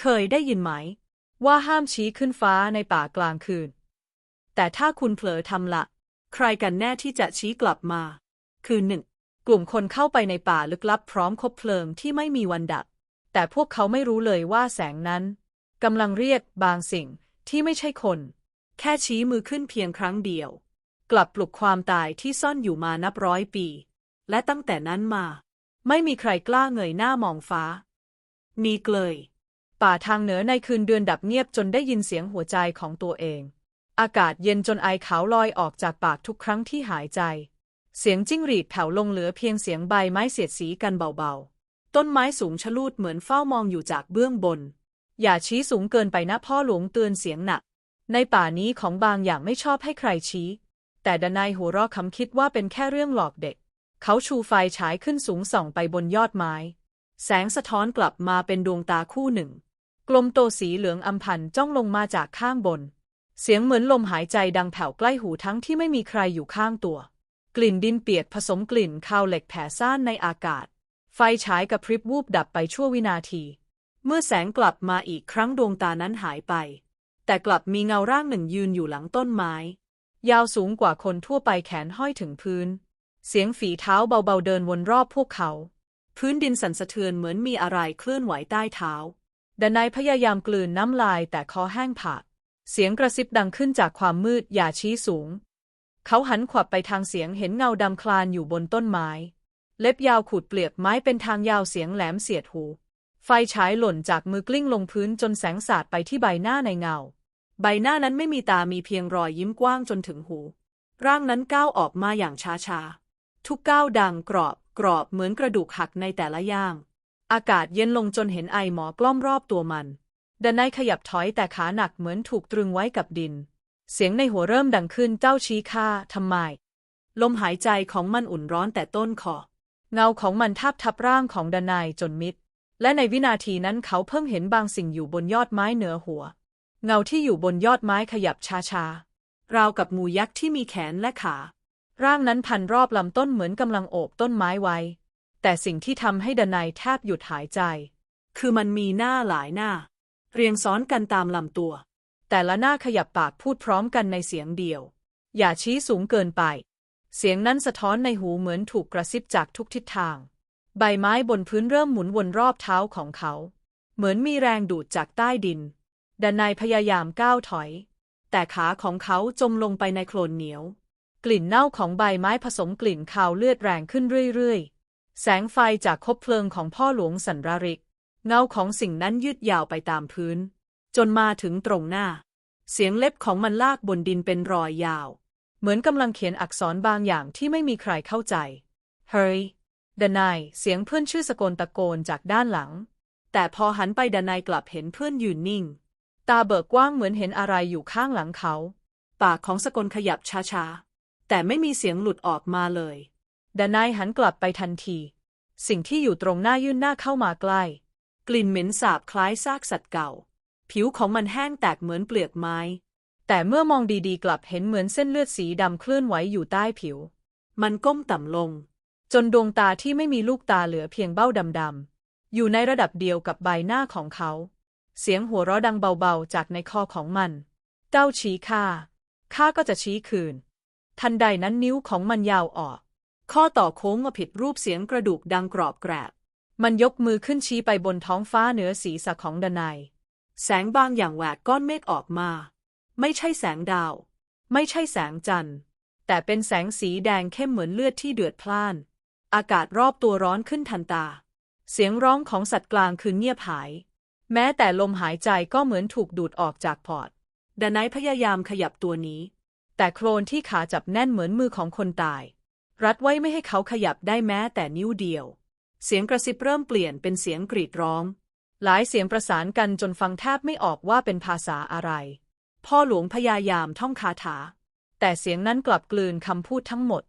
เคยได้ยินไหม ว่าห้ามชี้ขึ้นฟ้าในป่ากลางคืน แต่ถ้าคุณเผลอทำละ ใครกันแน่ที่จะชี้กลับมา คือหนึ่งกลุ่มคนเข้าไปในป่าลึกลับพร้อมคบเพลิงที่ไม่มีวันดับ แต่พวกเขาไม่รู้เลยว่าแสงนั้นกำลังเรียกบางสิ่งที่ไม่ใช่คน แค่ชี้มือขึ้นเพียงครั้งเดียว กลับปลุกความตายที่ซ่อนอยู่มานับร้อยปี และตั้งแต่นั้นมา ไม่มีใครกล้าเงยหน้ามองฟ้า มีเกลย ป่าทางเหนือในคืนเดือนดับเงียบจนได้ยินเสียงหัวใจของตัวเอง อากาศเย็นจนไอขาวลอยออกจากปากทุกครั้งที่หายใจ เสียงจิ้งหรีดแผ่วลงเหลือเพียงเสียงใบไม้เสียดสีกันเบาๆ ต้นไม้สูงชะลูดเหมือนเฝ้ามองอยู่จากเบื้องบน อย่าชี้สูงเกินไปนะพ่อหลวงเตือนเสียงหนัก ในป่านี้ของบางอย่างไม่ชอบให้ใครชี้ แต่ดนายหัวเราะคำคิดว่าเป็นแค่เรื่องหลอกเด็ก เขาชูไฟฉายขึ้นสูงส่องไปบนยอดไม้ แสงสะท้อนกลับมาเป็นดวงตาคู่หนึ่ง กลมโตสีเหลืองอำพันจ้องลงมาจากข้างบน เสียงเหมือนลมหายใจดังแผ่วใกล้หูทั้งที่ไม่มีใครอยู่ข้างตัว กลิ่นดินเปียกผสมกลิ่นคาวเหล็กแผ่ซ่านในอากาศ ไฟฉายกระพริบวูบดับไปชั่ววินาที เมื่อแสงกลับมาอีกครั้งดวงตานั้นหายไป แต่กลับมีเงาร่างหนึ่งยืนอยู่หลังต้นไม้ ยาวสูงกว่าคนทั่วไปแขนห้อยถึงพื้น เสียงฝีเท้าเบาๆเดินวนรอบพวกเขา พื้นดินสั่นสะเทือนเหมือนมีอะไรเคลื่อนไหวใต้เท้า ดนายพยายามกลืนน้ำลายแต่คอแห้งผาก เสียงกระซิบดังขึ้นจากความมืดอย่าชี้สูง เขาหันขวับไปทางเสียงเห็นเงาดำคลานอยู่บนต้นไม้ เล็บยาวขูดเปลือกไม้เป็นทางยาวเสียงแหลมเสียดหู ไฟฉายหล่นจากมือกลิ้งลงพื้นจนแสงสาดไปที่ใบหน้าในเงา ใบหน้านั้นไม่มีตามีเพียงรอยยิ้มกว้างจนถึงหู ร่างนั้นก้าวออกมาอย่างช้าๆ ทุกก้าวดังกรอบกรอบเหมือนกระดูกหักในแต่ละย่าง อากาศเย็นลงจนเห็นไอหมอกล้อมรอบตัวมันดนายขยับถอยแต่ขาหนักเหมือนถูกตรึงไว้กับดิน เสียงในหัวเริ่มดังขึ้นเจ้าชี้ข้าทำไม ลมหายใจของมันอุ่นร้อนแต่ต้นคอ เงาของมันทับทับร่างของดนายจนมิด และในวินาทีนั้นเขาเพิ่งเห็นบางสิ่งอยู่บนยอดไม้เหนือหัว เงาที่อยู่บนยอดไม้ขยับช้าๆ ราวกับงูยักษ์ที่มีแขนและขา ร่างนั้นพันรอบลำต้นเหมือนกำลังโอบต้นไม้ไว้ แต่สิ่งที่ทำให้ดนายแทบหยุดหายใจ คือมันมีหน้าหลายหน้า เรียงซ้อนกันตามลำตัว แต่ละหน้าขยับปากพูดพร้อมกันในเสียงเดียว อย่าชี้สูงเกินไป เสียงนั้นสะท้อนในหูเหมือนถูกกระซิบจากทุกทิศทาง ใบไม้บนพื้นเริ่มหมุนวนรอบเท้าของเขา เหมือนมีแรงดูดจากใต้ดินดนายพยายามก้าวถอย แต่ขาของเขาจมลงไปในโคลนเหนียว กลิ่นเน่าของใบไม้ผสมกลิ่นคาวเลือดแรงขึ้นเรื่อยๆ แสงไฟจากคบเพลิงของพ่อหลวงสันราริก เงาของสิ่งนั้นยืดยาวไปตามพื้น จนมาถึงตรงหน้า เสียงเล็บของมันลากบนดินเป็นรอยยาว เหมือนกำลังเขียนอักษรบางอย่างที่ไม่มีใครเข้าใจ เฮ้ยดนายเสียงเพื่อนชื่อสกลตะโกนจากด้านหลัง แต่พอหันไปดนายกลับเห็นเพื่อนยืนนิ่ง ตาเบิกกว้างเหมือนเห็นอะไรอยู่ข้างหลังเขา ปากของสกลขยับช้าๆ แต่ไม่มีเสียงหลุดออกมาเลย ดานายหันกลับไปทันที สิ่งที่อยู่ตรงหน้ายื่นหน้าเข้ามาใกล้ กลิ่นเหม็นสาบคล้ายซากสัตว์เก่า ผิวของมันแห้งแตกเหมือนเปลือกไม้ แต่เมื่อมองดีๆ กลับเห็นเหมือนเส้นเลือดสีดำเคลื่อนไหวอยู่ใต้ผิว มันก้มต่ำลง จนดวงตาที่ไม่มีลูกตาเหลือเพียงเบ้าดำๆอยู่ในระดับเดียวกับใบหน้าของเขา เสียงหัวเราะดังเบาๆจากในคอของมัน เจ้าชี้ข้าข้าก็จะชี้คืน ทันใดนั้นนิ้วของมันยาวออก ข้อต่อโค้งมาผิดรูปเสียงกระดูกดังกรอบแกรบ มันยกมือขึ้นชี้ไปบนท้องฟ้าเหนือศีรษะของดนายแสงบางอย่างแหวกก้อนเมฆออกมา ไม่ใช่แสงดาว ไม่ใช่แสงจันทร์ แต่เป็นแสงสีแดงเข้มเหมือนเลือดที่เดือดพล่าน อากาศรอบตัวร้อนขึ้นทันตา เสียงร้องของสัตว์กลางคืนเงียบหาย แม้แต่ลมหายใจก็เหมือนถูกดูดออกจากพอร์ตดนายพยายามขยับตัวนี้ แต่โคลนที่ขาจับแน่นเหมือนมือของคนตาย รัดไว้ไม่ให้เขาขยับได้แม้แต่นิ้วเดียว เสียงกระซิบเริ่มเปลี่ยนเป็นเสียงกรีดร้อง หลายเสียงประสานกันจนฟังแทบไม่ออกว่าเป็นภาษาอะไร พ่อหลวงพยายามท่องคาถา แต่เสียงนั้นกลับกลืนคำพูดทั้งหมด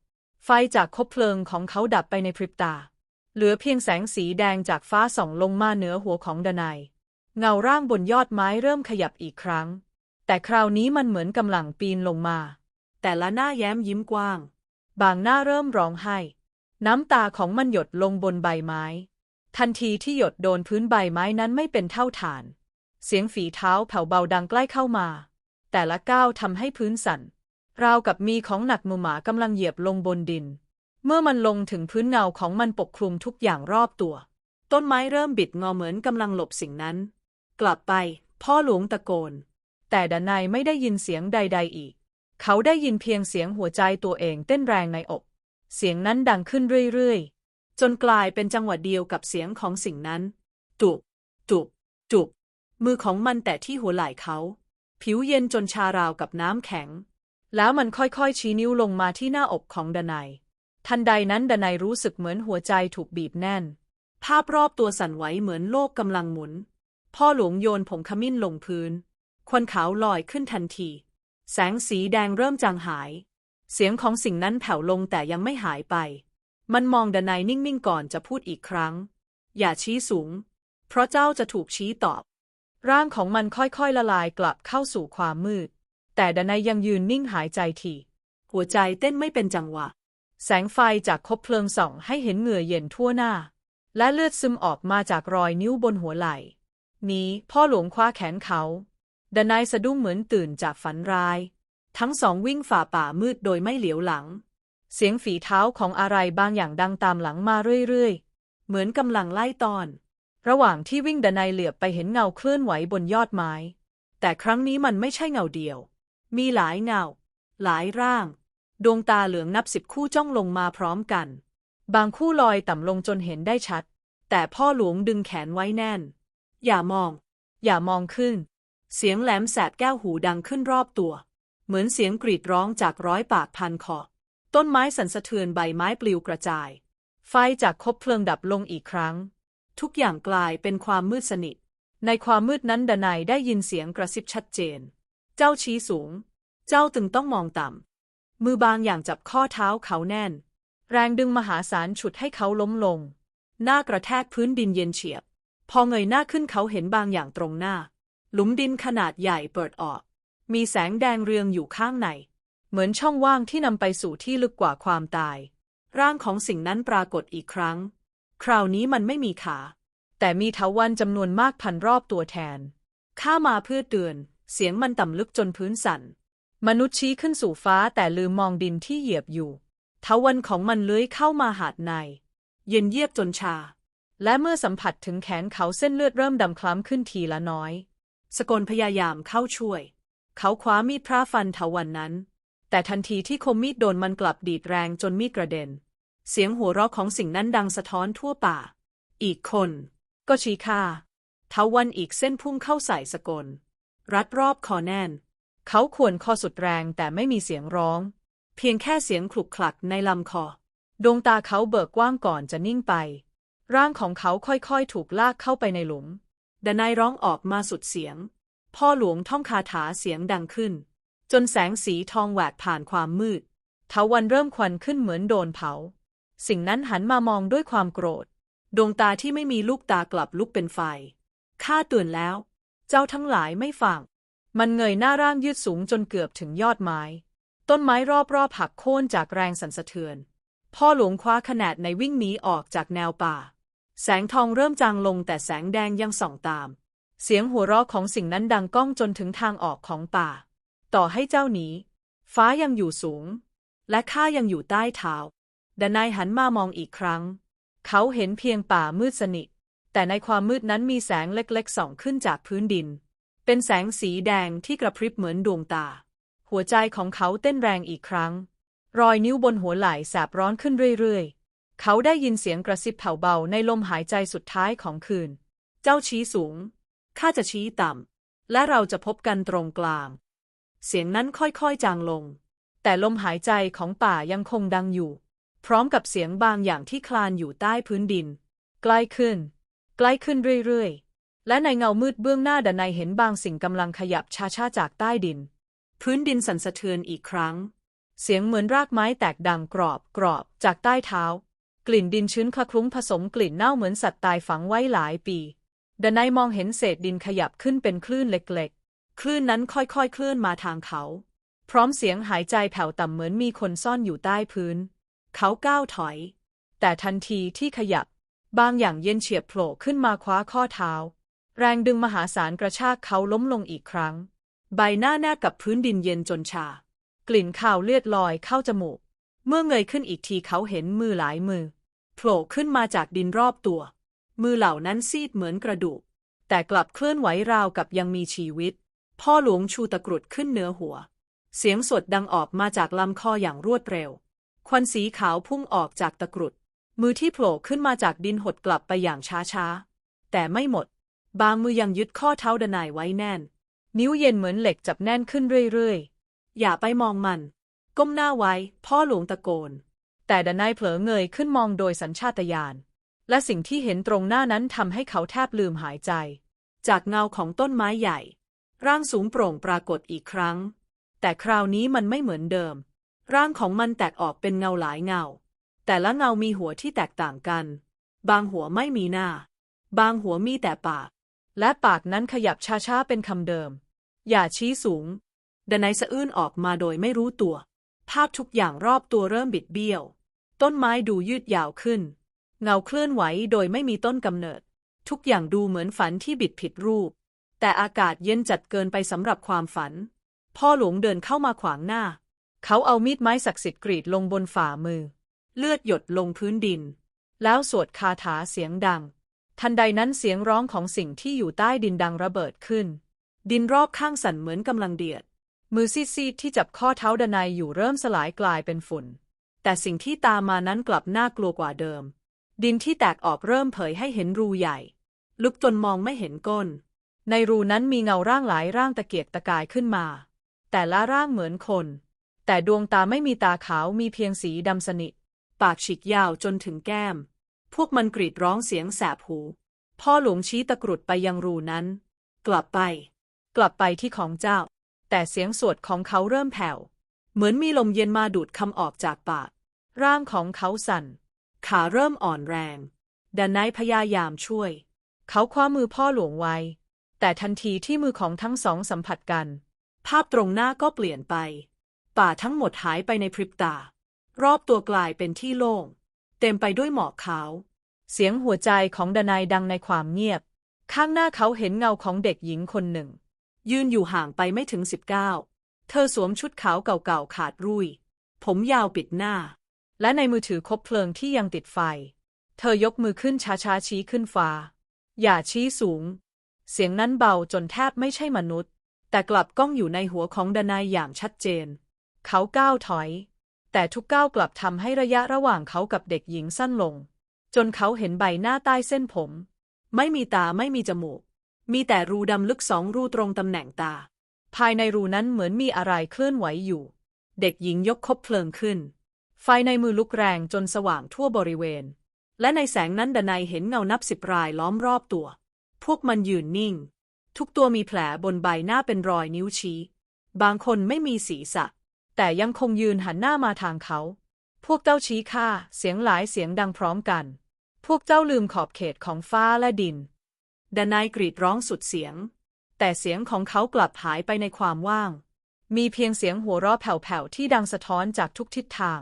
ไฟจากคบเพลิงของเขาดับไปในพริบตา เหลือเพียงแสงสีแดงจากฟ้าส่องลงมาเหนือหัวของดนายเงาร่างบนยอดไม้เริ่มขยับอีกครั้ง แต่คราวนี้มันเหมือนกำลังปีนลงมา แต่ละหน้าแย้มยิ้มกว้าง บางหน้าเริ่มร้องไห้ น้ำตาของมันหยดลงบนใบไม้ ทันทีที่หยดโดนพื้นใบไม้นั้นไม่เป็นเท่าฐาน เสียงฝีเท้าแผ่วเบาดังใกล้เข้ามา แต่ละก้าวทำให้พื้นสั่น ราวกับมีของหนักมือหมากำลังเหยียบลงบนดิน เมื่อมันลงถึงพื้นเงาของมันปกคลุมทุกอย่างรอบตัว ต้นไม้เริ่มบิดงอเหมือนกำลังหลบสิ่งนั้น กลับไป พ่อหลวงตะโกน แต่ดานายไม่ได้ยินเสียงใด ๆอีก เขาได้ยินเพียงเสียงหัวใจตัวเองเต้นแรงในอก เสียงนั้นดังขึ้นเรื่อยๆ จนกลายเป็นจังหวะเดียวกับเสียงของสิ่งนั้นตุบตุบตุบ มือของมันแตะที่หัวไหล่เขา ผิวเย็นจนชาราวกับน้ำแข็ง แล้วมันค่อยๆ ชี้นิ้วลงมาที่หน้าอกของดนายทันใดนั้นดนายรู้สึกเหมือนหัวใจถูกบีบแน่น ภาพรอบตัวสั่นไหวเหมือนโลกกำลังหมุน พ่อหลวงโยนผงขมิ้นลงพื้น ควันขาวลอยขึ้นทันที แสงสีแดงเริ่มจางหาย เสียงของสิ่งนั้นแผ่วลงแต่ยังไม่หายไป มันมองดนายนิ่งๆก่อนจะพูดอีกครั้ง อย่าชี้สูง เพราะเจ้าจะถูกชี้ตอบ ร่างของมันค่อยๆละลายกลับเข้าสู่ความมืด แต่ดนายยังยืนนิ่งหายใจทีหัวใจเต้นไม่เป็นจังหวะ แสงไฟจากคบเพลิงส่องให้เห็นเหงื่อเย็นทั่วหน้า และเลือดซึมออกมาจากรอยนิ้วบนหัวไหล่ นี้พ่อหลวงคว้าแขนเขา ดนายสะดุ้งเหมือนตื่นจากฝันร้าย ทั้งสองวิ่งฝ่าป่ามืดโดยไม่เหลียวหลัง เสียงฝีเท้าของอะไรบางอย่างดังตามหลังมาเรื่อยๆ เหมือนกำลังไล่ตอน ระหว่างที่วิ่งดนายเหลือบไปเห็นเงาเคลื่อนไหวบนยอดไม้ แต่ครั้งนี้มันไม่ใช่เงาเดียว มีหลายเงา หลายร่าง ดวงตาเหลืองนับสิบคู่จ้องลงมาพร้อมกัน บางคู่ลอยต่ำลงจนเห็นได้ชัด แต่พ่อหลวงดึงแขนไว้แน่น อย่ามอง อย่ามองขึ้น เสียงแหลมแสบแก้วหูดังขึ้นรอบตัว เหมือนเสียงกรีดร้องจากร้อยปากพันคอ ต้นไม้สั่นสะเทือนใบไม้ปลิวกระจาย ไฟจากคบเพลิงดับลงอีกครั้ง ทุกอย่างกลายเป็นความมืดสนิท ในความมืดนั้นดนายได้ยินเสียงกระซิบชัดเจน เจ้าชี้สูง เจ้าตึงต้องมองต่ำ มือบางอย่างจับข้อเท้าเขาแน่น แรงดึงมหาศาลฉุดให้เขาล้มลง หน้ากระแทกพื้นดินเย็นเฉียบ พอเงยหน้าขึ้นเขาเห็นบางอย่างตรงหน้า หลุมดินขนาดใหญ่เปิดออก มีแสงแดงเรืองอยู่ข้างใน เหมือนช่องว่างที่นำไปสู่ที่ลึกกว่าความตาย ร่างของสิ่งนั้นปรากฏอีกครั้ง คราวนี้มันไม่มีขา แต่มีเถาวันจำนวนมากพันรอบตัวแทน ข้ามาเพื่อเตือน เสียงมันต่ำลึกจนพื้นสั่น มนุษย์ชี้ขึ้นสู่ฟ้าแต่ลืมมองดินที่เหยียบอยู่เถาวันของมันเลื้อยเข้ามาหาดใน เย็นเยียบจนชา และเมื่อสัมผัสถึงแขนเขาเส้นเลือดเริ่มดำคล้ำขึ้นทีละน้อย สกลพยายามเข้าช่วย เขาคว้ามีดพระฟันเถาวันนั้น แต่ทันทีที่คมมีดโดนมันกลับดีดแรงจนมีดกระเด็น เสียงหัวเราะของสิ่งนั้นดังสะท้อนทั่วป่า อีกคน ก็ชี้ค่าเถาวันอีกเส้นพุ่งเข้าใส่สกล รัดรอบคอแน่น เขาข่วนคอสุดแรงแต่ไม่มีเสียงร้อง เพียงแค่เสียงคลุกคลักในลำคอ ดวงตาเขาเบิกกว้างก่อนจะนิ่งไป ร่างของเขาค่อยๆ ถูกลากเข้าไปในหลุม ดนายร้องออกมาสุดเสียง พ่อหลวงท่องคาถาเสียงดังขึ้น จนแสงสีทองแหวกผ่านความมืดเถาวันเริ่มควันขึ้นเหมือนโดนเผา สิ่งนั้นหันมามองด้วยความโกรธ ดวงตาที่ไม่มีลูกตากลับลุกเป็นไฟ ข้าตือนแล้ว เจ้าทั้งหลายไม่ฟัง มันเงยหน้าร่างยืดสูงจนเกือบถึงยอดไม้ ต้นไม้รอบๆหักโค่นจากแรงสั่นสะเทือน พ่อหลวงคว้าขนาดในวิ่งหนีออกจากแนวป่า แสงทองเริ่มจางลงแต่แสงแดงยังส่องตาม เสียงหัวเราะของสิ่งนั้นดังก้องจนถึงทางออกของป่า ต่อให้เจ้าหนี ฟ้ายังอยู่สูง และข้ายังอยู่ใต้เท้าดนายหันมามองอีกครั้ง เขาเห็นเพียงป่ามืดสนิท แต่ในความมืดนั้นมีแสงเล็กๆส่องขึ้นจากพื้นดิน เป็นแสงสีแดงที่กระพริบเหมือนดวงตา หัวใจของเขาเต้นแรงอีกครั้ง รอยนิ้วบนหัวไหล่แสบร้อนขึ้นเรื่อยๆ เขาได้ยินเสียงกระซิบแผ่วเบาในลมหายใจสุดท้ายของคืน เจ้าชี้สูง ข้าจะชี้ต่ำ และเราจะพบกันตรงกลาง เสียงนั้นค่อยๆจางลง แต่ลมหายใจของป่ายังคงดังอยู่ พร้อมกับเสียงบางอย่างที่คลานอยู่ใต้พื้นดิน ใกล้ขึ้น ใกล้ขึ้นเรื่อยๆ และในเงามืดเบื้องหน้าดนัยเห็นบางสิ่งกำลังขยับช้าๆจากใต้ดิน พื้นดินสั่นสะเทือนอีกครั้ง เสียงเหมือนรากไม้แตกดังกรอบกรอบจากใต้เท้า กลิ่นดินชื้นคละคลุ้งผสมกลิ่นเน่าเหมือนสัตว์ตายฝังไว้หลายปีดนัยมองเห็นเศษดินขยับขึ้นเป็นคลื่นเล็กๆ คลื่นนั้นค่อยๆ เคลื่อนมาทางเขา พร้อมเสียงหายใจแผ่วต่ำเหมือนมีคนซ่อนอยู่ใต้พื้น เขาก้าวถอย แต่ทันทีที่ขยับ บางอย่างเย็นเฉียบโผล่ขึ้นมาคว้าข้อเท้า แรงดึงมหาศาลกระชากเขาล้มลงอีกครั้ง ใบหน้าแนบกับพื้นดินเย็นจนชา กลิ่นข่าวเลือดลอยเข้าจมูก เมื่อเงยขึ้นอีกทีเขาเห็นมือหลายมือโผล่ขึ้นมาจากดินรอบตัว มือเหล่านั้นซีดเหมือนกระดูก แต่กลับเคลื่อนไหวราวกับยังมีชีวิต พ่อหลวงชูตะกรุดขึ้นเหนือหัว เสียงสดดังออกมาจากลำคออย่างรวดเร็ว ควันสีขาวพุ่งออกจากตะกรุด มือที่โผล่ขึ้นมาจากดินหดกลับไปอย่างช้าๆ แต่ไม่หมด บางมือยังยึดข้อเท้าดนายไว้แน่น นิ้วเย็นเหมือนเหล็กจับแน่นขึ้นเรื่อยๆ อย่าไปมองมัน ก้มหน้าไว้ พ่อหลวงตะโกน แต่ดนายเผลอเงยขึ้นมองโดยสัญชาตญาณ และสิ่งที่เห็นตรงหน้านั้นทำให้เขาแทบลืมหายใจ จากเงาของต้นไม้ใหญ่ ร่างสูงโปร่งปรากฏอีกครั้ง แต่คราวนี้มันไม่เหมือนเดิม ร่างของมันแตกออกเป็นเงาหลายเงา แต่ละเงามีหัวที่แตกต่างกัน บางหัวไม่มีหน้า บางหัวมีแต่ปาก และปากนั้นขยับช้าๆเป็นคำเดิม อย่าชี้สูงดนายสะอื้นออกมาโดยไม่รู้ตัว ภาพทุกอย่างรอบตัวเริ่มบิดเบี้ยว ต้นไม้ดูยืดยาวขึ้น เงาเคลื่อนไหวโดยไม่มีต้นกำเนิด ทุกอย่างดูเหมือนฝันที่บิดผิดรูป แต่อากาศเย็นจัดเกินไปสำหรับความฝัน พ่อหลวงเดินเข้ามาขวางหน้า เขาเอามีดไม้ศักดิ์สิทธิ์กรีดลงบนฝ่ามือ เลือดหยดลงพื้นดิน แล้วสวดคาถาเสียงดัง ทันใดนั้นเสียงร้องของสิ่งที่อยู่ใต้ดินดังระเบิดขึ้น ดินรอบข้างสั่นเหมือนกำลังเดือด มือซีดๆที่จับข้อเท้าดนายอยู่เริ่มสลายกลายเป็นฝุ่น แต่สิ่งที่ตามมานั้นกลับน่ากลัวกว่าเดิม ดินที่แตกออกเริ่มเผยให้เห็นรูใหญ่ ลึกจนมองไม่เห็นก้น ในรูนั้นมีเงาร่างหลายร่างตะเกียกตะกายขึ้นมา แต่ละร่างเหมือนคน แต่ดวงตาไม่มีตาขาวมีเพียงสีดำสนิท ปากฉีกยาวจนถึงแก้ม พวกมันกรีดร้องเสียงแสบหู พ่อหลวงชี้ตะกรุดไปยังรูนั้น กลับไป กลับไปที่ของเจ้า แต่เสียงสวดของเขาเริ่มแผ่ว เหมือนมีลมเย็นมาดูดคำออกจากปาก ร่างของเขาสั่น ขาเริ่มอ่อนแรงดานายพยายามช่วย เขาคว้ามือพ่อหลวงไว้ แต่ทันทีที่มือของทั้งสองสัมผัสกัน ภาพตรงหน้าก็เปลี่ยนไป ป่าทั้งหมดหายไปในพริบตา รอบตัวกลายเป็นที่โล่ง เต็มไปด้วยหมอกขาว เสียงหัวใจของดนายดังในความเงียบ ข้างหน้าเขาเห็นเงาของเด็กหญิงคนหนึ่ง ยืนอยู่ห่างไปไม่ถึงสิบเก้าเธอสวมชุดขาวเก่าๆขาดรุ่ย ผมยาวปิดหน้า และในมือถือคบเพลิงที่ยังติดไฟ เธอยกมือขึ้นช้าๆชี้ขึ้นฟ้า อย่าชี้สูง เสียงนั้นเบาจนแทบไม่ใช่มนุษย์ แต่กลับก้องอยู่ในหัวของดนายอย่างชัดเจน เขาก้าวถอย แต่ทุกก้าวกลับทำให้ระยะระหว่างเขากับเด็กหญิงสั้นลง จนเขาเห็นใบหน้าใต้เส้นผม ไม่มีตาไม่มีจมูก มีแต่รูดำลึกสองรูตรงตำแหน่งตา ภายในรูนั้นเหมือนมีอะไรเคลื่อนไหวอยู่ เด็กหญิงยกคบเพลิงขึ้น ไฟในมือลุกแรงจนสว่างทั่วบริเวณ และในแสงนั้นดนัยเห็นเงานับสิบรายล้อมรอบตัว พวกมันยืนนิ่ง ทุกตัวมีแผลบนใบหน้าเป็นรอยนิ้วชี้ บางคนไม่มีศีรษะ แต่ยังคงยืนหันหน้ามาทางเขา พวกเจ้าชี้ข้าเสียงหลายเสียงดังพร้อมกัน พวกเจ้าลืมขอบเขตของฟ้าและดิน ดนายกรีดร้องสุดเสียง แต่เสียงของเขากลับหายไปในความว่าง มีเพียงเสียงหัวเราะแผ่วๆที่ดังสะท้อนจากทุกทิศทาง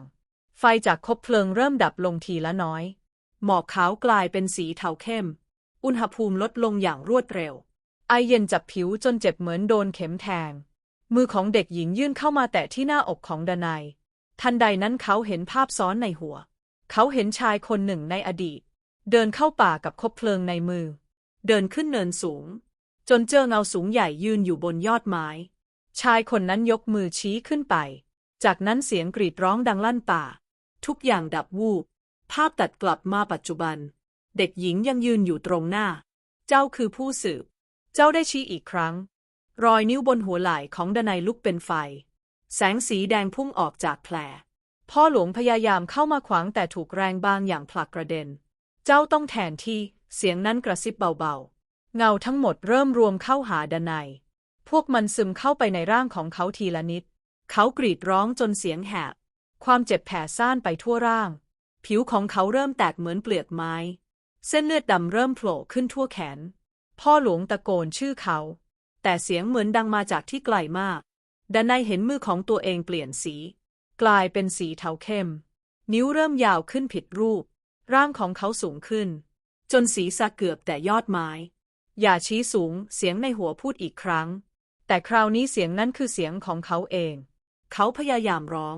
ไฟจากคบเพลิงเริ่มดับลงทีละน้อย หมอกขาวกลายเป็นสีเทาเข้ม อุณหภูมิลดลงอย่างรวดเร็ว ไอเย็นจับผิวจนเจ็บเหมือนโดนเข็มแทง มือของเด็กหญิงยื่นเข้ามาแตะที่หน้าอกของดนายทันใดนั้นเขาเห็นภาพซ้อนในหัว เขาเห็นชายคนหนึ่งในอดีต เดินเข้าป่ากับคบเพลิงในมือ เดินขึ้นเนินสูง จนเจอเงาสูงใหญ่ยืนอยู่บนยอดไม้ ชายคนนั้นยกมือชี้ขึ้นไป จากนั้นเสียงกรีดร้องดังลั่นป่า ทุกอย่างดับวูบ ภาพตัดกลับมาปัจจุบัน เด็กหญิงยังยืนอยู่ตรงหน้า เจ้าคือผู้สืบ เจ้าได้ชี้อีกครั้ง รอยนิ้วบนหัวไหล่ของดนัยลุกเป็นไฟ แสงสีแดงพุ่งออกจากแผลพ่อหลวงพยายามเข้ามาขวางแต่ถูกแรงบางอย่างผลักกระเด็น เจ้าต้องแทนที่ เสียงนั้นกระซิบเบาๆ เงาทั้งหมดเริ่มรวมเข้าหาดนัยพวกมันซึมเข้าไปในร่างของเขาทีละนิด เขากรีดร้องจนเสียงแหบ ความเจ็บแผลซ่านไปทั่วร่าง ผิวของเขาเริ่มแตกเหมือนเปลือกไม้ เส้นเลือดดำเริ่มโผล่ขึ้นทั่วแขน พ่อหลวงตะโกนชื่อเขา แต่เสียงเหมือนดังมาจากที่ไกลมากดานายเห็นมือของตัวเองเปลี่ยนสี กลายเป็นสีเทาเข้ม นิ้วเริ่มยาวขึ้นผิดรูป ร่างของเขาสูงขึ้น จนศีรษะเกือบแต่ยอดไม้ อย่าชี้สูง เสียงในหัวพูดอีกครั้ง แต่คราวนี้เสียงนั้นคือเสียงของเขาเอง เขาพยายามร้อง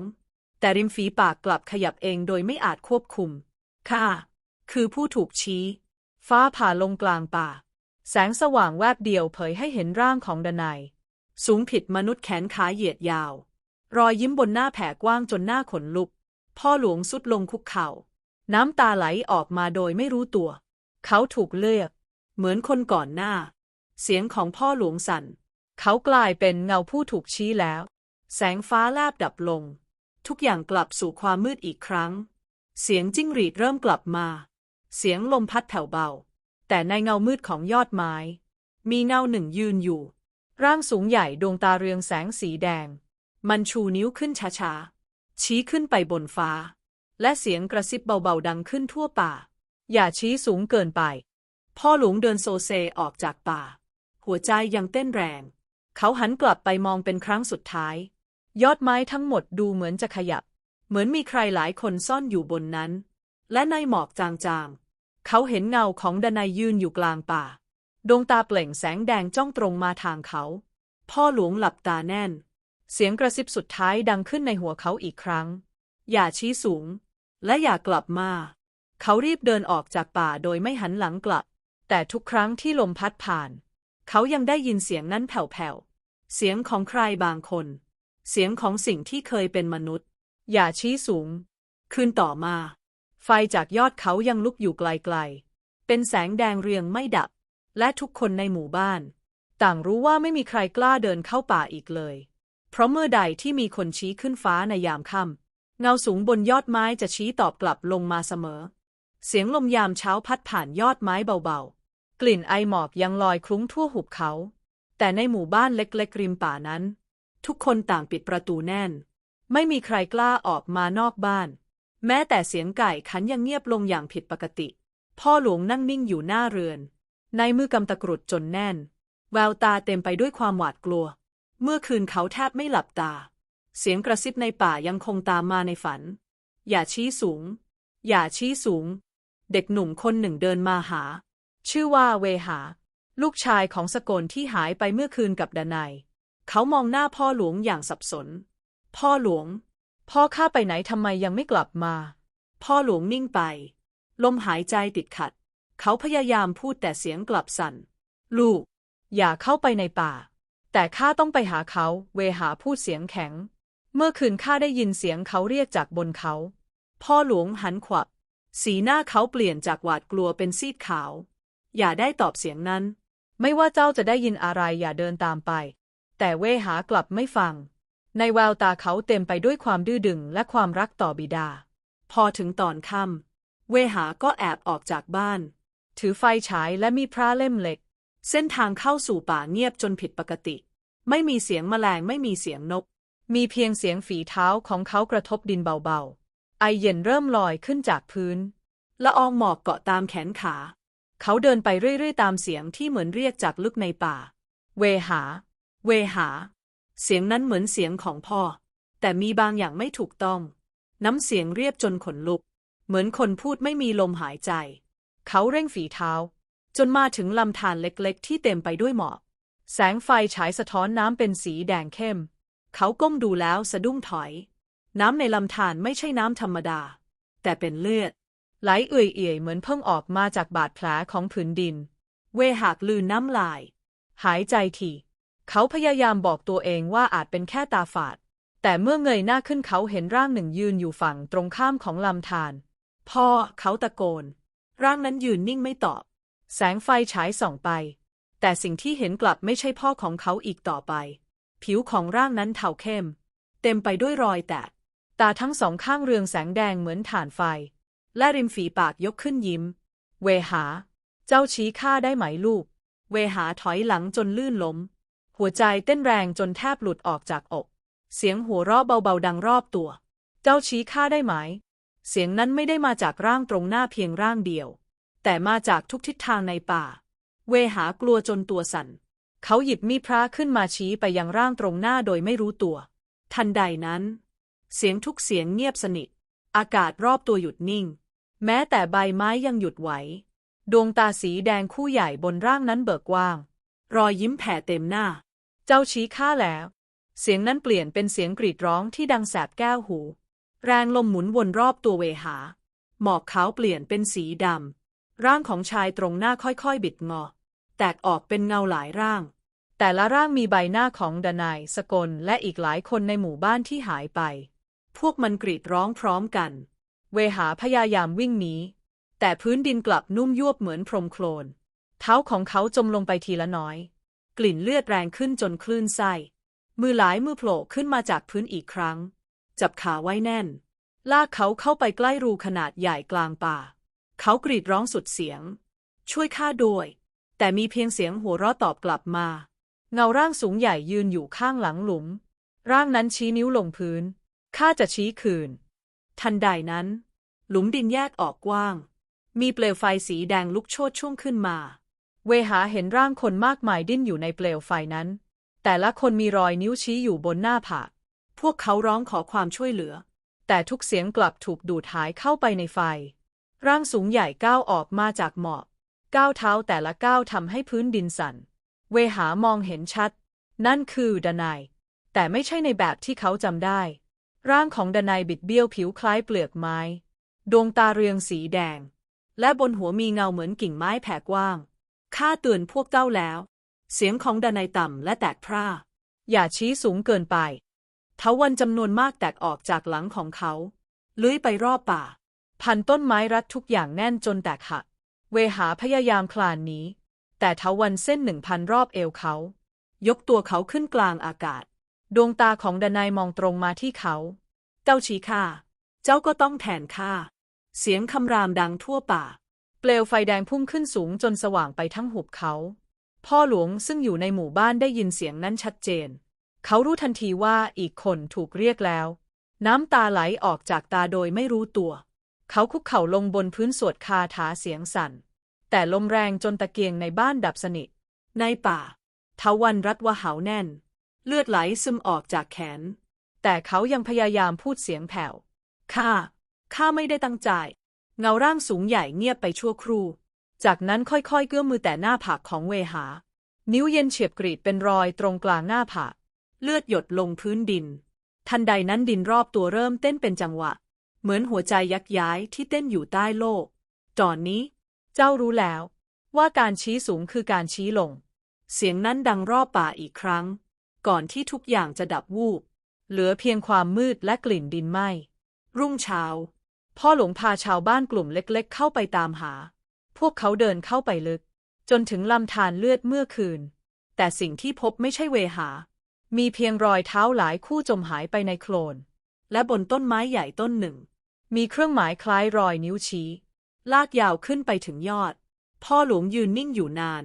แต่ริมฝีปากกลับขยับเองโดยไม่อาจควบคุม ค่ะ คือผู้ถูกชี้ ฟ้าผ่าลงกลางป่า แสงสว่างแวบเดียวเผยให้เห็นร่างของดนัยสูงผิดมนุษย์แขนขาเหยียดยาว รอยยิ้มบนหน้าแผ่กว้างจนหน้าขนลุก พ่อหลวงสุดลงคุกเข่า น้ำตาไหลออกมาโดยไม่รู้ตัว เขาถูกเลือก เหมือนคนก่อนหน้า เสียงของพ่อหลวงสั่น เขากลายเป็นเงาผู้ถูกชี้แล้ว แสงฟ้าแลบดับลง ทุกอย่างกลับสู่ความมืดอีกครั้ง เสียงจิ้งหรีดเริ่มกลับมา เสียงลมพัดแผ่วเบา แต่ในเงามืดของยอดไม้ มีเงาหนึ่งยืนอยู่ ร่างสูงใหญ่ดวงตาเรืองแสงสีแดง มันชูนิ้วขึ้นช้าๆชี้ขึ้นไปบนฟ้า และเสียงกระซิบเบาๆดังขึ้นทั่วป่า อย่าชี้สูงเกินไป พ่อหลวงเดินโซเซออกจากป่า หัวใจยังเต้นแรง เขาหันกลับไปมองเป็นครั้งสุดท้าย ยอดไม้ทั้งหมดดูเหมือนจะขยับ เหมือนมีใครหลายคนซ่อนอยู่บนนั้น และในหมอกจางๆ เขาเห็นเงาของดนัยยืนอยู่กลางป่า ดวงตาเปล่งแสงแดงจ้องตรงมาทางเขา พ่อหลวงหลับตาแน่น เสียงกระซิบสุดท้ายดังขึ้นในหัวเขาอีกครั้ง อย่าชี้สูง และอย่ากลับมา เขารีบเดินออกจากป่าโดยไม่หันหลังกลับ แต่ทุกครั้งที่ลมพัดผ่าน เขายังได้ยินเสียงนั้นแผ่วๆ เสียงของใครบางคน เสียงของสิ่งที่เคยเป็นมนุษย์ อย่าชี้สูง คืนต่อมา ไฟจากยอดเขายังลุกอยู่ไกลๆ เป็นแสงแดงเรียงไม่ดับ และทุกคนในหมู่บ้าน ต่างรู้ว่าไม่มีใครกล้าเดินเข้าป่าอีกเลย เพราะเมื่อใดที่มีคนชี้ขึ้นฟ้าในยามค่ำเงาสูงบนยอดไม้จะชี้ตอบกลับลงมาเสมอ เสียงลมยามเช้าพัดผ่านยอดไม้เบาๆ กลิ่นไอหมอกยังลอยคลุ้งทั่วหุบเขา แต่ในหมู่บ้านเล็กๆริมป่านั้น ทุกคนต่างปิดประตูแน่น ไม่มีใครกล้าออกมานอกบ้าน แม้แต่เสียงไก่ขันยังเงียบลงอย่างผิดปกติ พ่อหลวงนั่งนิ่งอยู่หน้าเรือน ในมือกำตะกรุดจนแน่น แววตาเต็มไปด้วยความหวาดกลัว เมื่อคืนเขาแทบไม่หลับตา เสียงกระซิบในป่ายังคงตามมาในฝัน อย่าชี้สูง อย่าชี้สูง เด็กหนุ่มคนหนึ่งเดินมาหา ชื่อว่าเวหา ลูกชายของสกลที่หายไปเมื่อคืนกับดนัยเขามองหน้าพ่อหลวงอย่างสับสน พ่อหลวง พ่อข้าไปไหนทำไมยังไม่กลับมา พ่อหลวงนิ่งไป ลมหายใจติดขัด เขาพยายามพูดแต่เสียงกลับสั่น ลูก อย่าเข้าไปในป่า แต่ข้าต้องไปหาเขา เวหาพูดเสียงแข็ง เมื่อคืนข้าได้ยินเสียงเขาเรียกจากบนเขา พ่อหลวงหันขวับ สีหน้าเขาเปลี่ยนจากหวาดกลัวเป็นซีดขาว อย่าได้ตอบเสียงนั้น ไม่ว่าเจ้าจะได้ยินอะไรอย่าเดินตามไป แต่เวหากลับไม่ฟัง ในแววตาเขาเต็มไปด้วยความดื้อดึงและความรักต่อบิดา พอถึงตอนค่ำเวหาก็แอบออกจากบ้าน ถือไฟฉายและมีพระเล่มเหล็ก เส้นทางเข้าสู่ป่าเงียบจนผิดปกติ ไม่มีเสียงแมลงไม่มีเสียงนก มีเพียงเสียงฝีเท้าของเขากระทบดินเบาๆ ไอเย็นเริ่มลอยขึ้นจากพื้น ละอองหมอกเกาะตามแขนขา เขาเดินไปเรื่อยๆ ตามเสียงที่เหมือนเรียกจากลึกในป่า เวหา เวหา เสียงนั้นเหมือนเสียงของพ่อ แต่มีบางอย่างไม่ถูกต้อง น้ำเสียงเรียบจนขนลุก เหมือนคนพูดไม่มีลมหายใจ เขาเร่งฝีเท้า จนมาถึงลำธารเล็กๆ ที่เต็มไปด้วยหมอก แสงไฟฉายสะท้อนน้ำเป็นสีแดงเข้ม เขาก้มดูแล้วสะดุ้งถอย น้ำในลำธารไม่ใช่น้ำธรรมดา แต่เป็นเลือด ไหลเอื่อยๆ เหมือนเพิ่งออกมาจากบาดแผลของผืนดิน เวหากลืนน้ำลาย หายใจทีเขาพยายามบอกตัวเองว่าอาจเป็นแค่ตาฝาด แต่เมื่อเงยหน้าขึ้นเขาเห็นร่างหนึ่งยืนอยู่ฝั่งตรงข้ามของลำธารพ่อเขาตะโกน ร่างนั้นยืนนิ่งไม่ตอบ แสงไฟฉายส่องไป แต่สิ่งที่เห็นกลับไม่ใช่พ่อของเขาอีกต่อไป ผิวของร่างนั้นเทาเข้ม เต็มไปด้วยรอยแตก ตาทั้งสองข้างเรืองแสงแดงเหมือนถ่านไฟ และริมฝีปากยกขึ้นยิ้ม เวหา เจ้าชี้ข้าได้ไหมลูก เวหาถอยหลังจนลื่นล้ม หัวใจเต้นแรงจนแทบหลุดออกจากอก เสียงหัวเราะเบาๆดังรอบตัว เจ้าชี้ข้าได้ไหม เสียงนั้นไม่ได้มาจากร่างตรงหน้าเพียงร่างเดียว แต่มาจากทุกทิศทางในป่า เวหากลัวจนตัวสั่น เขาหยิบมีดพระขึ้นมาชี้ไปยังร่างตรงหน้าโดยไม่รู้ตัว ทันใดนั้น เสียงทุกเสียงเงียบสนิท อากาศรอบตัวหยุดนิ่ง แม้แต่ใบไม้ยังหยุดไหว ดวงตาสีแดงคู่ใหญ่บนร่างนั้นเบิกกว้าง รอยยิ้มแผ่เต็มหน้า เจ้าชี้ข้าแล้ว เสียงนั้นเปลี่ยนเป็นเสียงกรีดร้องที่ดังแสบแก้วหู แรงลมหมุนวนรอบตัวเวหา หมอกขาวเปลี่ยนเป็นสีดำ ร่างของชายตรงหน้าค่อยๆ บิดงอ แตกออกเป็นเงาหลายร่าง แต่ละร่างมีใบหน้าของดนายสกลและอีกหลายคนในหมู่บ้านที่หายไป พวกมันกรีดร้องพร้อมกัน เวหาพยายามวิ่งหนี แต่พื้นดินกลับนุ่มยวบเหมือนพรมโคลน เท้าของเขาจมลงไปทีละน้อย กลิ่นเลือดแรงขึ้นจนคลื่นไส้ มือหลายมือโผล่ขึ้นมาจากพื้นอีกครั้ง จับขาไว้แน่น ลากเขาเข้าไปใกล้รูขนาดใหญ่กลางป่า เขากรีดร้องสุดเสียง ช่วยข้าด้วย แต่มีเพียงเสียงหัวเราะตอบกลับมา เงาร่างสูงใหญ่ยืนอยู่ข้างหลังหลุม ร่างนั้นชี้นิ้วลงพื้น ข้าจะชี้คืน ทันใดนั้น หลุมดินแยกออกกว้าง มีเปลวไฟสีแดงลุกโชนช่วงขึ้นมา เวหาเห็นร่างคนมากมายดิ้นอยู่ในเปลวไฟนั้น แต่ละคนมีรอยนิ้วชี้อยู่บนหน้าผาก พวกเขาร้องขอความช่วยเหลือ แต่ทุกเสียงกลับถูกดูดหายเข้าไปในไฟ ร่างสูงใหญ่ก้าวออกมาจากหมอกก้าวเท้าแต่ละก้าวทำให้พื้นดินสั่น เวหามองเห็นชัด นั่นคือดนาย แต่ไม่ใช่ในแบบที่เขาจำได้ ร่างของดนายบิดเบี้ยวผิวคล้ายเปลือกไม้ ดวงตาเรืองสีแดง และบนหัวมีเงาเหมือนกิ่งไม้แผ่กว้าง ข้าเตือนพวกเจ้าแล้ว เสียงของดนายต่ำและแตกพร่า อย่าชี้สูงเกินไปเทวันจำนวนมากแตกออกจากหลังของเขาเลื้อยไปรอบป่า พันต้นไม้รัดทุกอย่างแน่นจนแตกหัก เวหาพยายามคลานหนีแต่เทวันเส้นหนึ่งพันรอบเอวเขา ยกตัวเขาขึ้นกลางอากาศ ดวงตาของดนายมองตรงมาที่เขา เจ้าชี้ข้า เจ้าก็ต้องแทนข้า เสียงคำรามดังทั่วป่า เปลวไฟแดงพุ่งขึ้นสูงจนสว่างไปทั้งหุบเขา พ่อหลวงซึ่งอยู่ในหมู่บ้านได้ยินเสียงนั้นชัดเจน เขารู้ทันทีว่าอีกคนถูกเรียกแล้ว น้ำตาไหลออกจากตาโดยไม่รู้ตัว เขาคุกเข่าลงบนพื้นสวดคาถาเสียงสั่น แต่ลมแรงจนตะเกียงในบ้านดับสนิท ในป่าเทวันรัดว่าเหาแน่น เลือดไหลซึมออกจากแขน แต่เขายังพยายามพูดเสียงแผ่ว ข้า ข้าไม่ได้ตั้งใจ เงาร่างสูงใหญ่เงียบไปชั่วครู่ จากนั้นค่อยๆเกื้อมมือแต่หน้าผากของเวหา นิ้วเย็นเฉียบกรีดเป็นรอยตรงกลางหน้าผาก เลือดหยดลงพื้นดิน ทันใดนั้นดินรอบตัวเริ่มเต้นเป็นจังหวะ เหมือนหัวใจยักย้ายที่เต้นอยู่ใต้โลก ตอนนี้ เจ้ารู้แล้ว ว่าการชี้สูงคือการชี้ลง เสียงนั้นดังรอบป่าอีกครั้ง ก่อนที่ทุกอย่างจะดับวูบ เหลือเพียงความมืดและกลิ่นดินไหม้ รุ่งเช้า พ่อหลวงพาชาวบ้านกลุ่มเล็กๆ เข้าไปตามหา พวกเขาเดินเข้าไปลึก จนถึงลำธารเลือดเมื่อคืน แต่สิ่งที่พบไม่ใช่เวหา มีเพียงรอยเท้าหลายคู่จมหายไปในโคลน และบนต้นไม้ใหญ่ต้นหนึ่ง มีเครื่องหมายคล้ายรอยนิ้วชี้ ลากยาวขึ้นไปถึงยอด พ่อหลวงยืนนิ่งอยู่นาน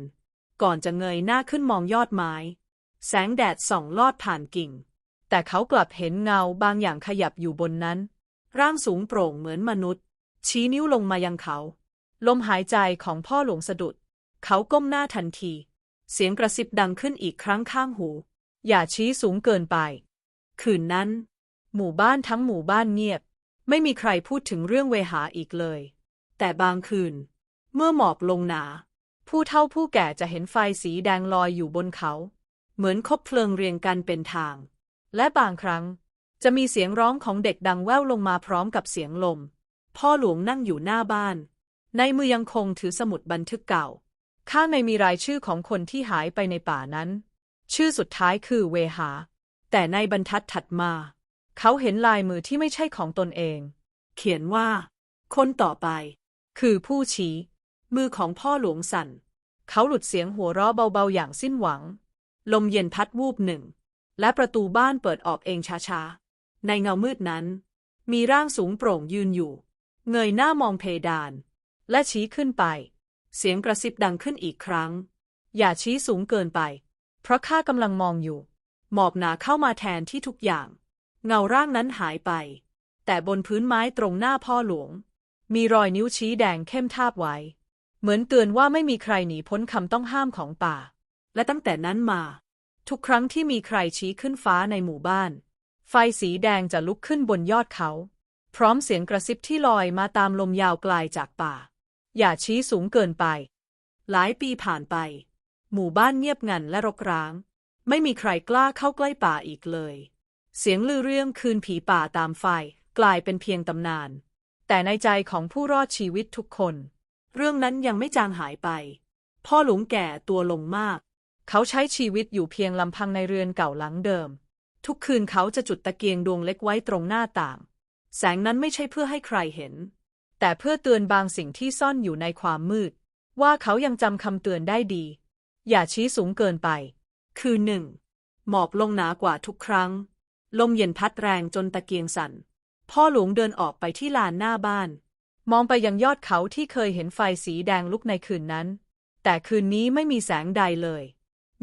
ก่อนจะเงยหน้าขึ้นมองยอดไม้ แสงแดดส่องลอดผ่านกิ่ง แต่เขากลับเห็นเงาบางอย่างขยับอยู่บนนั้น ร่างสูงโปร่งเหมือนมนุษย์ ชี้นิ้วลงมายังเขา ลมหายใจของพ่อหลวงสะดุด เขาก้มหน้าทันที เสียงกระซิบดังขึ้นอีกครั้งข้างหู อย่าชี้สูงเกินไป คืนนั้น หมู่บ้านทั้งหมู่บ้านเงียบ ไม่มีใครพูดถึงเรื่องเวหาอีกเลย แต่บางคืน เมื่อหมอกลงหนา ผู้เฒ่าผู้แก่จะเห็นไฟสีแดงลอยอยู่บนเขา เหมือนคบเพลิงเรียงกันเป็นทาง และบางครั้ง จะมีเสียงร้องของเด็กดังแว่วลงมาพร้อมกับเสียงลม พ่อหลวงนั่งอยู่หน้าบ้าน ในมือยังคงถือสมุดบันทึกเก่า ข้างในมีรายชื่อของคนที่หายไปในป่านั้น ชื่อสุดท้ายคือเวหา แต่ในบรรทัดถัดมา เขาเห็นลายมือที่ไม่ใช่ของตนเอง เขียนว่า คนต่อไป คือผู้ชี้ มือของพ่อหลวงสั่น เขาหลุดเสียงหัวเราะเบาๆอย่างสิ้นหวัง ลมเย็นพัดวูบหนึ่ง และประตูบ้านเปิดออกเองช้าๆ ในเงามืดนั้น มีร่างสูงโปร่งยืนอยู่ เงยหน้ามองเพดาน และชี้ขึ้นไป เสียงกระซิบดังขึ้นอีกครั้ง อย่าชี้สูงเกินไป เพราะข้ากำลังมองอยู่ หมอกหนาเข้ามาแทนที่ทุกอย่าง เงาร่างนั้นหายไป แต่บนพื้นไม้ตรงหน้าพ่อหลวง มีรอยนิ้วชี้แดงเข้มทาบไว้ เหมือนเตือนว่าไม่มีใครหนีพ้นคำต้องห้ามของป่า และตั้งแต่นั้นมา ทุกครั้งที่มีใครชี้ขึ้นฟ้าในหมู่บ้าน ไฟสีแดงจะลุกขึ้นบนยอดเขา พร้อมเสียงกระซิบที่ลอยมาตามลมยาวไกลจากป่า อย่าชี้สูงเกินไป หลายปีผ่านไป หมู่บ้านเงียบงันและรกร้าง ไม่มีใครกล้าเข้าใกล้ป่าอีกเลย เสียงลือเรื่องคืนผีป่าตามไฟกลายเป็นเพียงตำนาน แต่ในใจของผู้รอดชีวิตทุกคน เรื่องนั้นยังไม่จางหายไป พ่อหลวงแก่ตัวลงมาก เขาใช้ชีวิตอยู่เพียงลำพังในเรือนเก่าหลังเดิม ทุกคืนเขาจะจุดตะเกียงดวงเล็กไว้ตรงหน้าต่าง แสงนั้นไม่ใช่เพื่อให้ใครเห็น แต่เพื่อเตือนบางสิ่งที่ซ่อนอยู่ในความมืด ว่าเขายังจำคำเตือนได้ดี อย่าชี้สูงเกินไป คือหนึ่งหมอบลงหนากว่าทุกครั้ง ลมเย็นพัดแรงจนตะเกียงสั่น พ่อหลวงเดินออกไปที่ลานหน้าบ้าน มองไปยังยอดเขาที่เคยเห็นไฟสีแดงลุกในคืนนั้น แต่คืนนี้ไม่มีแสงใดเลย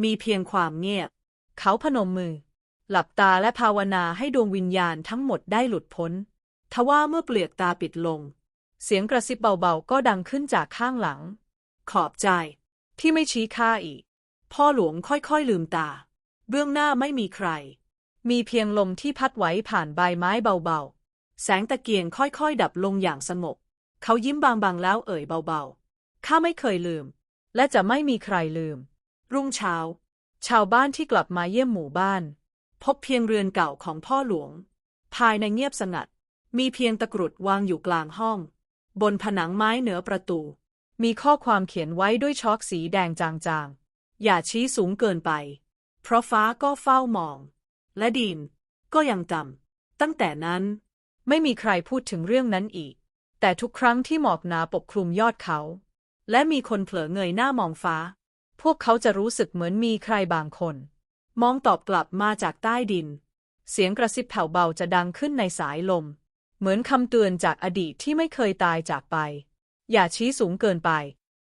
มีเพียงความเงียบ เขาพนมมือ หลับตาและภาวนาให้ดวงวิญญาณทั้งหมดได้หลุดพ้น ทว่าเมื่อเปลือกตาปิดลง เสียงกระซิบเบาๆ ก็ดังขึ้นจากข้างหลัง ขอบใจ ที่ไม่ชี้ข้าอีก พ่อหลวงค่อยๆลืมตา เบื้องหน้าไม่มีใคร มีเพียงลมที่พัดไหวผ่านใบไม้เบาๆ แสงตะเกียงค่อยๆ ดับลงอย่างสงบ เขายิ้มบางๆแล้วเอ่ยเบาๆ ข้าไม่เคยลืม และจะไม่มีใครลืม รุ่งเช้า ชาวบ้านที่กลับมาเยี่ยมหมู่บ้าน พบเพียงเรือนเก่าของพ่อหลวง ภายในเงียบสงัด มีเพียงตะกรุดวางอยู่กลางห้อง บนผนังไม้เหนือประตู มีข้อความเขียนไว้ด้วยช็อกสีแดงจางๆ อย่าชี้สูงเกินไป เพราะฟ้าก็เฝ้ามอง และดิน ก็ยังจำตั้งแต่นั้น ไม่มีใครพูดถึงเรื่องนั้นอีก แต่ทุกครั้งที่หมอกหนาปกคลุมยอดเขา และมีคนเผลอเงยหน้ามองฟ้า พวกเขาจะรู้สึกเหมือนมีใครบางคน มองตอบกลับมาจากใต้ดิน เสียงกระซิบแผ่วเบาจะดังขึ้นในสายลม เหมือนคำเตือนจากอดีตที่ไม่เคยตายจากไป อย่าชี้สูงเกินไป